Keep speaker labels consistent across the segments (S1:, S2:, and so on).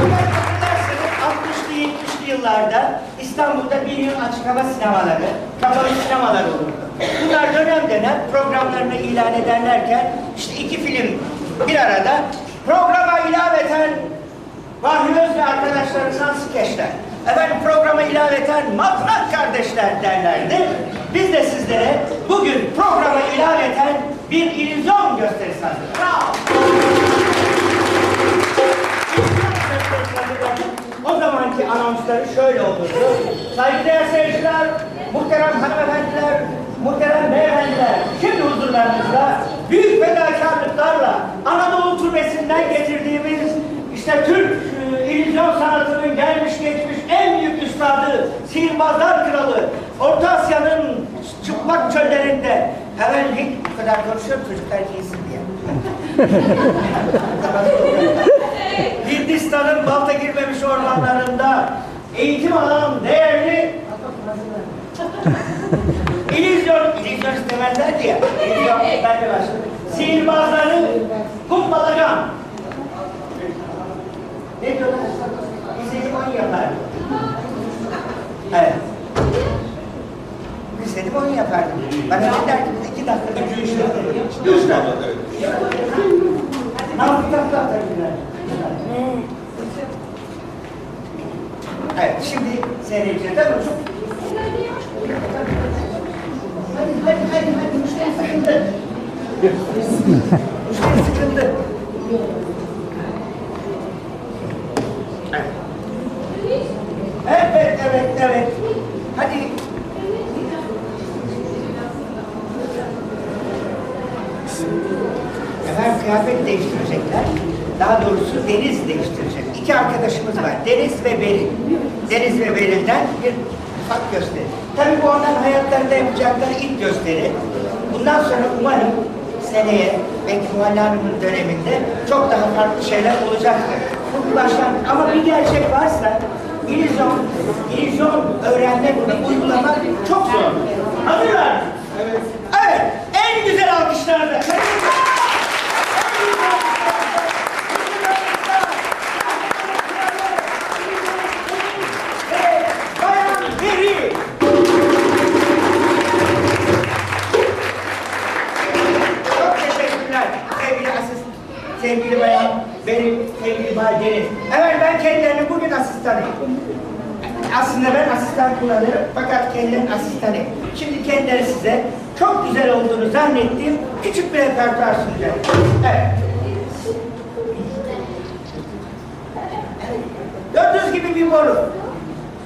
S1: Hatırlarsanız 60'lı 70'li yıllarda İstanbul'da bir yıl açık hava sinemaları, kapalı sinemalar olurdu. Bunlar dönem dönem programlarını ilan ederlerken işte iki film bir arada programa ilaveten Vahri Öz ve arkadaşlarından skeçler. Efendim programa ilaveten matrak kardeşler derlerdi. Biz de sizlere bugün programa ilaveten bir illüzyon gösterisi hazırladık. Anonsları şöyle olurdu. Saygıdeğer seyirciler, muhterem hanımefendiler, muhterem beyefendiler, şimdi huzurlarınızda büyük fedakarlıklarla Anadolu turnesinden getirdiğimiz işte Türk e, illüzyon sanatının gelmiş geçmiş en büyük üstadı, sihirbazlar kralı, Orta Asya'nın çıplak çöllerinde Hemen bu kadar konuşuyorum çocuklar giysin diye. Hindistan'ın balta girmemiş ormanlarında eğitim alan değerli İllüzyon, illüzyon istemezler diye. İllüzyon, ben de başladım. Sihirbazları kumbalacan. Ne diyorlar? İzledim onu yapar. Evet. İzledim onu yapardım. Bana ne derdi? İki dakika. Üç işte. Üç dakika. Ne yapacaklar tabii. Evet, şimdi değil mi? Hadi, hadi, hadi, hadi, müşteri sıkıldı. müşteri sıkıldı. Evet, evet, evet. Hadi. Efendim kıyafet değiştirecekler. Daha doğrusu Deniz değiştirecek. İki arkadaşımız var. Deniz ve Beril. Deniz ve Beril'den bir ufak gösteri. Tabii bu onların hayatlarında yapacakları ilk gösteri. Bundan sonra umarım seneye belki Muhalle Hanım'ın döneminde çok daha farklı şeyler olacaktır. Bu bir başlangıç. Ama bir gerçek varsa illüzyon, illüzyon öğrenmek ve uygulamak çok zor. Hazırlar. Evet. Evet. En güzel alkışlarla. Kullanırım fakat kendilerinin asistanıyım. Şimdi kendileri size çok güzel olduğunu zannettiğim küçük bir repertuar sunacak. Evet. Gördüğünüz gibi bir boru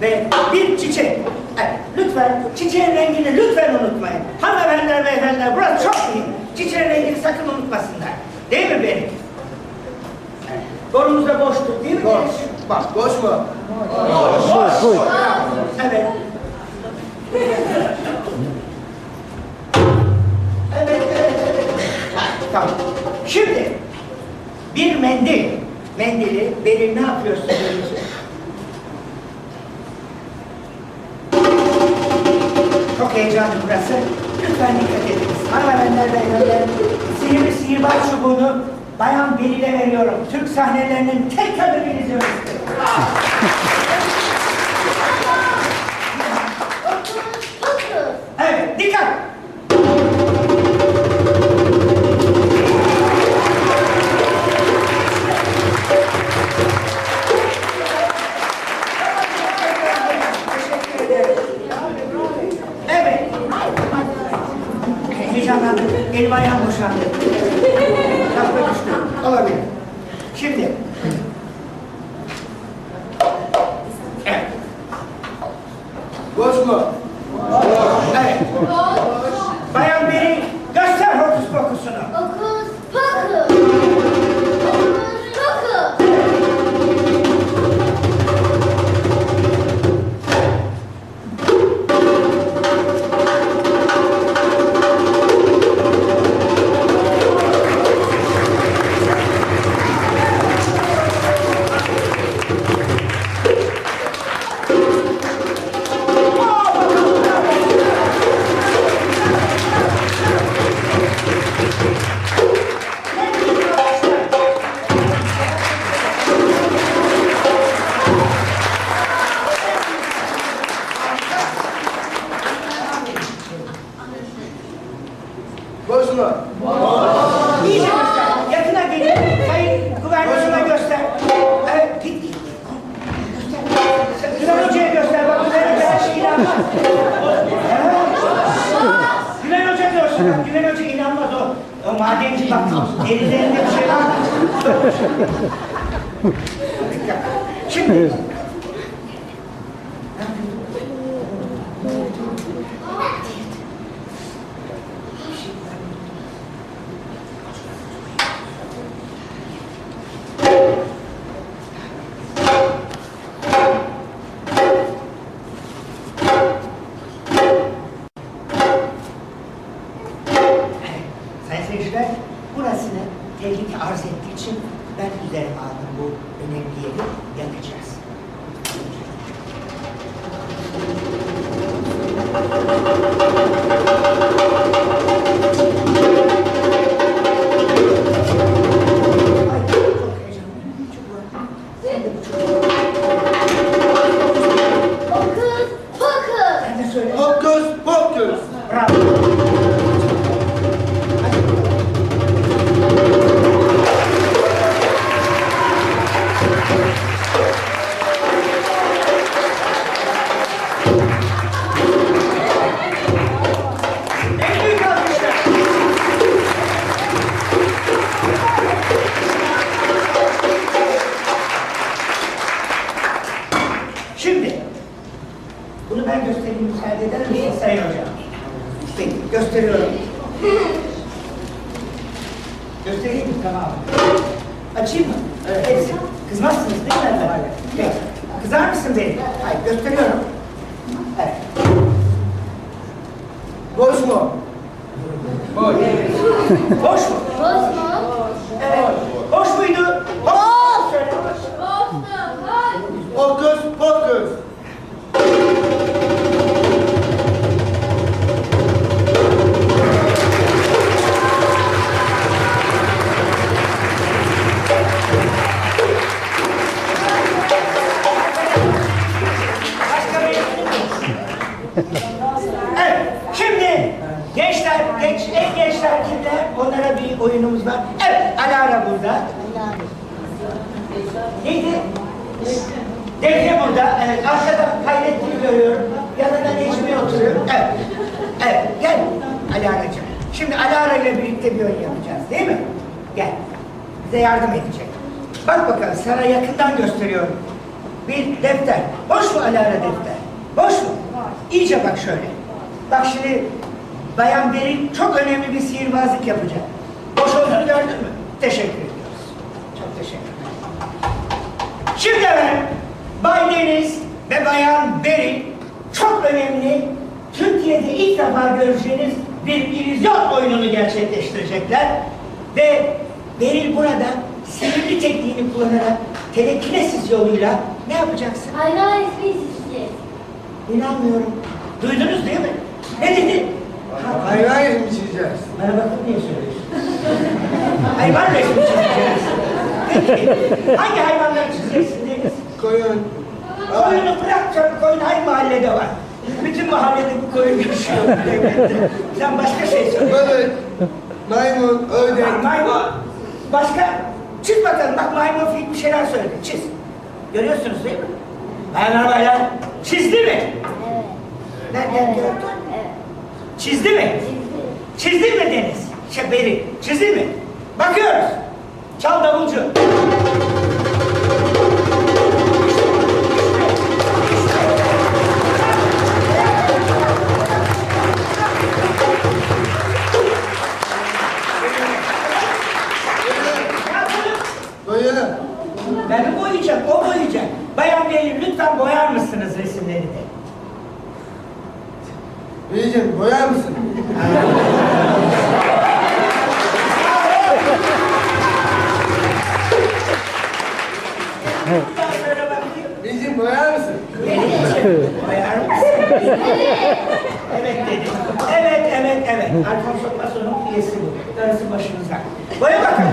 S1: ve bir çiçek. Evet, lütfen çiçeğin rengini lütfen unutmayın. Hanımefendiler beyefendiler burası çok iyi. Çiçeğin rengini sakın unutmasınlar. Değil mi benim? Evet. Borumuzda boştur değil mi? Boş. Bak boş mu? Boş. Boş. Evet. Evet, evet, evet. Tamam. Şimdi bir mendil. Beril ne yapıyorsun? Beril? Çok heyecanlı burası. Lütfen dikkat ediniz. Hanımefendiler beyefendiler, sihirli sihirbaz çubuğunu Bayan Beril'e veriyorum. Türk sahnelerinin tek kadın illüzyonisti. Heyecanlandım. Elim ayağım boşandı. Takla düştü. Olabilir. Şimdi. Evet.
S2: Boş
S3: o düğün hoca inanmaz
S1: o. O madenci bak derilerinde bir şey var. Şimdi Hayır, gösteriyorum. Evet. Boş mu? Boş. Boş mu?
S3: Boş mu?
S1: Evet. Boş muydu? Defne burada. Evet, arkada kaydettiğini görüyorum. Yanında Necmi oturuyor. Evet. Evet, gel Alara'cığım. Şimdi Alara ile birlikte bir oyun yapacağız, değil mi? Gel. Bize yardım edecek. Bak bakalım, sana yakından gösteriyorum. Bir defter. Boş mu Alara defter? Boş mu? İyice bak şöyle. Bak şimdi Bayan Beril çok önemli bir sihirbazlık yapacak. Boş olduğunu gördün mü? Teşekkür ediyoruz. Çok teşekkür ederim. Şimdi efendim, Bay Deniz ve Bayan Beril çok önemli, Türkiye'de ilk defa göreceğiniz bir illüzyon oyununu gerçekleştirecekler. Ve Beril burada sihirli tekniğini kullanarak telekinesis yoluyla ne yapacaksın?
S3: Hayvan ismi isteyeceğiz.
S1: İnanmıyorum. Duydunuz değil mi? Ne dedi?
S2: Hayvan resmi çizeceğiz.
S1: Bana bakıp niye söylüyorsun? Hayvan resmi çizeceğiz. Peki, hangi hayvanları çizeceksin Deniz?
S2: Koyun.
S1: Koyunu bırak canım, koyun hangi mahallede var? Bütün mahallede bu koyun yaşıyor. Sen başka şey söyle.
S2: Balık. Maymun. Ördek.
S1: Bak, maymun. Başka? Çiz bakalım. Bak maymun fil bir şeyler söyledi. Çiz. Görüyorsunuz değil mi? Bayanlar baylar. Çizdi mi?
S3: Evet.
S1: Nereden gördün?
S3: Evet.
S1: Çizdi mi?
S3: Çizdi.
S1: Çizdin mi Deniz? Şey Beri, çizdin mi? Bakıyoruz. Çal davulcu. Lütfen boyar mısınız resimlerini?
S2: Beyciğim boyar mısın? Beyciğim boyar mısın?
S1: Boyar mısın? Evet dedi. Evet, evet, evet. Alfonso Mason'un üyesi bu. Darısı başınıza. Boya bakalım.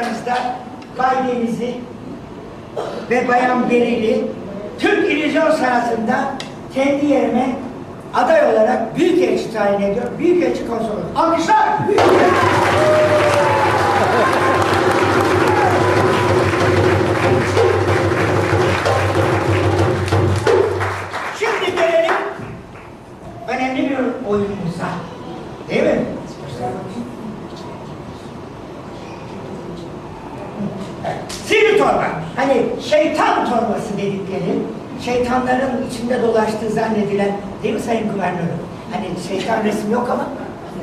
S1: Bayanlar baylar, yüksek huzurlarınızda Bay Deniz'i ve Bayan Berili Türk illüzyon sanatında kendi yerine aday olarak Büyükelçi tayin ediyor. Büyükelçi konsolosu. Alkışlar! Şimdi gelelim önemli bir oyunumuza. Değil mi? Hani şeytan torbası dedikleri, şeytanların içinde dolaştığı zannedilen, değil mi Sayın Kuvernörüm? Hani şeytan resim yok ama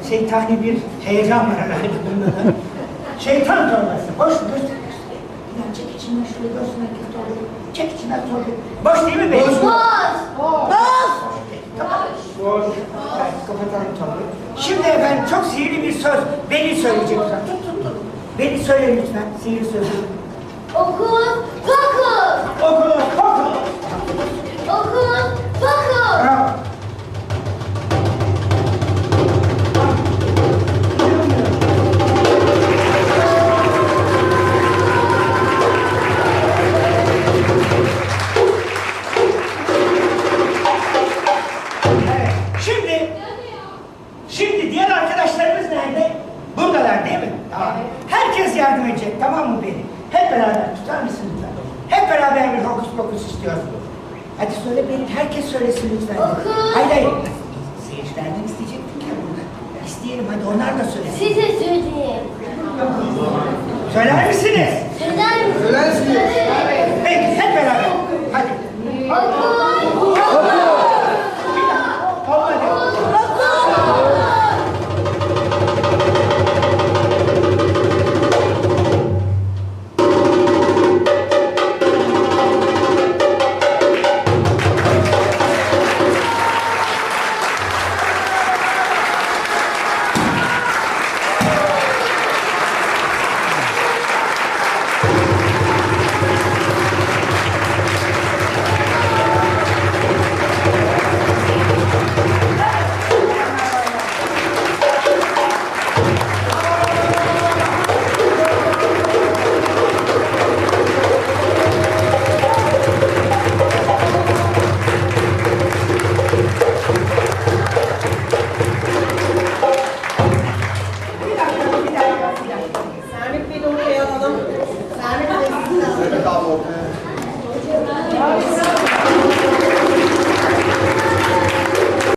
S1: şeytani bir heyecan var herhalde bunda da. Şeytan torbası. Boş mu? Göster. Ya çek içinden şöyle görsün herkes torbayı. Çek içinden torbayı. Boş değil mi benim?
S2: Boş.
S3: Boş.
S1: Boş! Tamam. Evet, kapatalım torbayı. Şimdi efendim çok sihirli bir söz. Beni söyleyecek. Tut tut tut. Beni söyle lütfen. Sihirli sözü.
S3: Okuz, dokuz.
S1: Okulun, okulun.
S3: Okuz, dokuz.
S1: Bravo. söyleyelim hadi onlar da söylesin. Size söyleyeyim. Söyler misiniz? Söyler misiniz? Söyler misiniz? Peki hep beraber. Hadi. Okul.